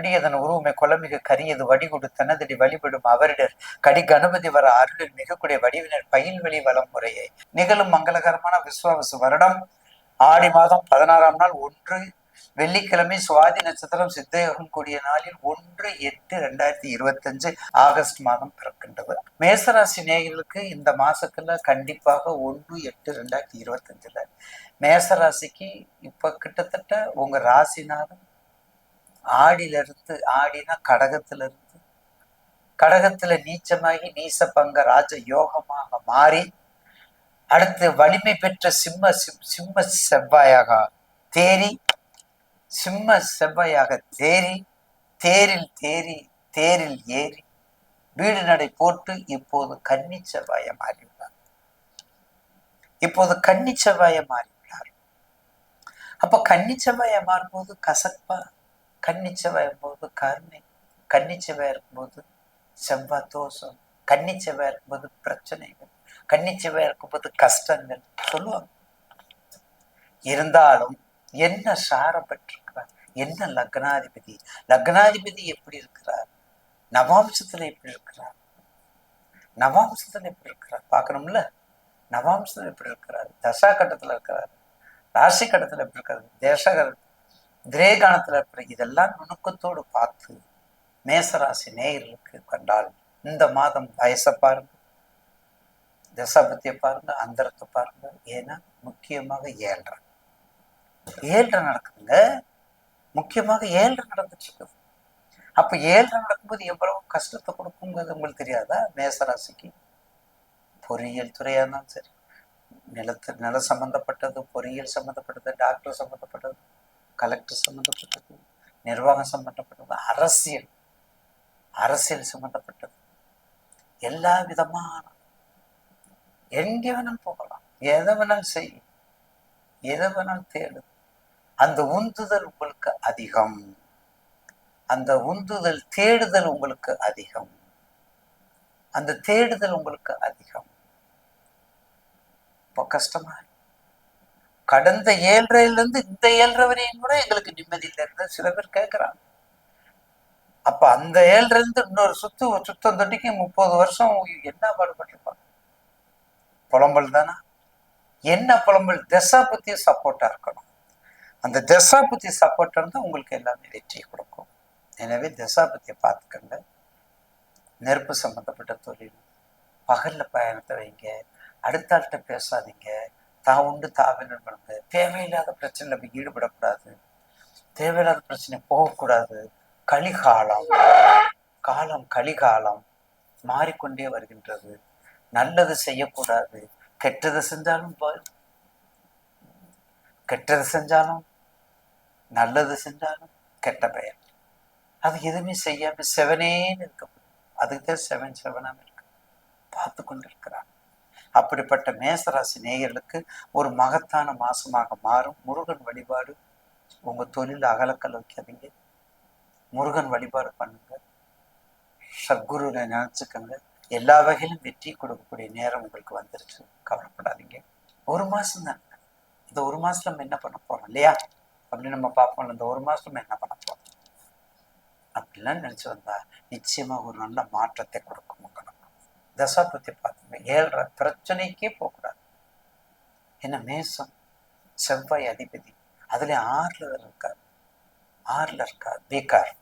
பிடியதன் உருவமை குலமிகு கரியது வடிகுடு தனதடி வழிபடும் அவரிடர். கடி கணபதி வர அருளில் மிகக்கூடிய வடிவினர் பயில்வெளி வளம் முறையை. நிகழும் மங்களகரமான விஸ்வாவசு வருடம். ஆடி மாதம் பதினாறாம் நாள் ஒன்று. வெள்ளிக்கிழமை சுவாதி நட்சத்திரம் சித்தயோகம் கூடிய நாளில் ஒன்று எட்டு ரெண்டாயிரத்தி இருபத்தஞ்சு ஆகஸ்ட் மாதம் பிறக்கின்றது. மேசராசி நேயர்களுக்கு இந்த மாசத்துல கண்டிப்பாக ஒன்று எட்டு ரெண்டாயிரத்தி இருபத்தஞ்சுல. மேசராசிக்கு இப்ப கிட்டத்தட்ட உங்க ராசினாலும் ஆடியில இருந்து ஆடினா கடகத்துல இருந்து கடகத்துல நீச்சமாகி நீச பங்க ராஜ யோகமாக மாறி அடுத்து வலிமை பெற்ற சிம்ம சிம்- சிம்ம செவ்வாயாக தேறி சிம்ம செவ்வாயாக தேறி தேரில் தேறி தேரில் ஏறி வீடு நடை போட்டு இப்போது கன்னி செவ்வாய மாறிவிட்டார் இப்போது கன்னி செவ்வாய மாறிவிட்டார் அப்ப கன்னி செவ்வாய மாறும்போது கசப்பா கன்னி இருக்கும்போது போது கருணை கன்னி இருக்கும்போது செவ்வாய் தோஷம் கன்னி இருக்கும்போது பிரச்சனைகள் கன்னி இருக்கும்போது கஷ்டங்கள் சொல்லுவாங்க. இருந்தாலும் என்ன சாரப்பட்டிருக்கிறார்? என்ன லக்னாதிபதி? லக்னாதிபதி எப்படி இருக்கிறார்? நவாம்சத்துல எப்படி இருக்கிறார்? நவாம்சத்துல எப்படி இருக்கிறார்? பார்க்கணும்ல? நவாம்சத்துல எப்படி இருக்கிறார்? தசா கட்டத்துல இருக்கிறார்? ராசி கட்டத்துல எப்படி இருக்கிறார்? தேச திரேகானத்துல இருக்கிற இதெல்லாம் நுணுக்கத்தோடு பார்த்து மேசராசி நேயர்களுக்கு கண்டால் இந்த மாதம் வயசை பாருங்க. தசாபத்தியை பாருங்க அந்தரத்தை பாருங்க. ஏன்னா முக்கியமாக ஏழ்ற ஏழ்ற நடக்குதுங்க. முக்கியமாக ஏழ்ற நடந்துச்சு அப்ப ஏழ்ற நடக்கும்போது எவ்வளவு கஷ்டத்தை கொடுக்குங்கிறது உங்களுக்கு தெரியாதா? மேசராசிக்கு பொறியியல் துறையா இருந்தாலும் சரி. நிலத்து நில சம்பந்தப்பட்டது பொறியியல் சம்பந்தப்பட்டது டாக்டர் சம்பந்தப்பட்டது. கலெக்டர் சம்மந்தப்பட்டது நிர்வாகம் சம்மந்தப்பட்டது அரசியல் அரசியல் சம்மந்தப்பட்டது. எல்லா விதமான எங்கே வேணாலும் போகலாம். எதை வேணாலும் செய் எதை வேணாலும் தேடு. அந்த உந்துதல் உங்களுக்கு அதிகம். அந்த உந்துதல் தேடுதல் உங்களுக்கு அதிகம். அந்த தேடுதல் உங்களுக்கு அதிகம். இப்போ கஷ்டமா கடந்த ஏழ்றையிலிருந்து இந்த ஏழ்ரை வரையும் கூட எங்களுக்கு நிம்மதி இல்லை சில பேர் கேட்கறாங்க அப்ப அந்த ஏழ்ரை இருந்து இன்னொரு சுத்து சுத்தம் தொட்டிக்கு முப்பது வருஷம் என்ன பாடுபட்டிருப்பாங்க? புலம்பல் தானா? என்ன புலம்பல்? திசா புத்தி சப்போர்ட்டா இருக்கணும். அந்த திசா புத்தி சப்போர்ட் இருந்தால் உங்களுக்கு எல்லாமே வெற்றியை கொடுக்கும். எனவே திசா புத்தியை பார்த்துக்கங்க. நெருப்பு சம்பந்தப்பட்ட தொழில். பகல்ல பயணத்தை வைங்க. அடுத்த ஆள்கிட்ட பேசாதீங்க. தான் உண்டு தாவினர் பண்ணுங்க தேவையில்லாத பிரச்சனையில் போய் ஈடுபடக்கூடாது. தேவையில்லாத பிரச்சனை போகக்கூடாது. கலிகாலம் காலம் கலிகாலம் மாறிக்கொண்டே வருகின்றது. நல்லது செய்யக்கூடாது. கெட்டது செஞ்சாலும் கெட்டது செஞ்சாலும் நல்லது செஞ்சாலும் கெட்ட பெயர். அது எதுவுமே செய்யாம செவனேன்னு இருக்க அதுக்கு தான் செவன் செவனாக இருக்கு. பார்த்து கொண்டு அப்படிப்பட்ட மேசராசி நேயர்களுக்கு ஒரு மகத்தான மாசமாக மாறும். முருகன் வழிபாடு உங்க தொழில் அகலக்கல் வைக்காதீங்க முருகன் வழிபாடு பண்ணுங்க. சத்குருவை நினைச்சுக்கங்க. எல்லா வகையிலும் வெற்றி கொடுக்கக்கூடிய நேரம் உங்களுக்கு வந்துருச்சு. கவலைப்படாதீங்க. ஒரு மாசம் தான். இந்த ஒரு மாசத்துல நம்ம என்ன பண்ண போறோம் இல்லையா? அப்படின்னு நம்ம பார்ப்போம்ல இந்த ஒரு மாசத்துல நம்ம என்ன பண்ண போறோம்? அப்படிலாம் நினைச்சு வந்தா நிச்சயமா ஒரு நல்ல மாற்றத்தை கொடுக்கும். தசாபுத்தி தசா பார்த்துங்க ஏழ்ற பிரச்சனைக்கே போகக்கூடாது என்ன மேசம் செவ்வாய் அதிபதி அதுல ஆறுல இருக்கார் ஆறுல இருக்கார் பீக்கார்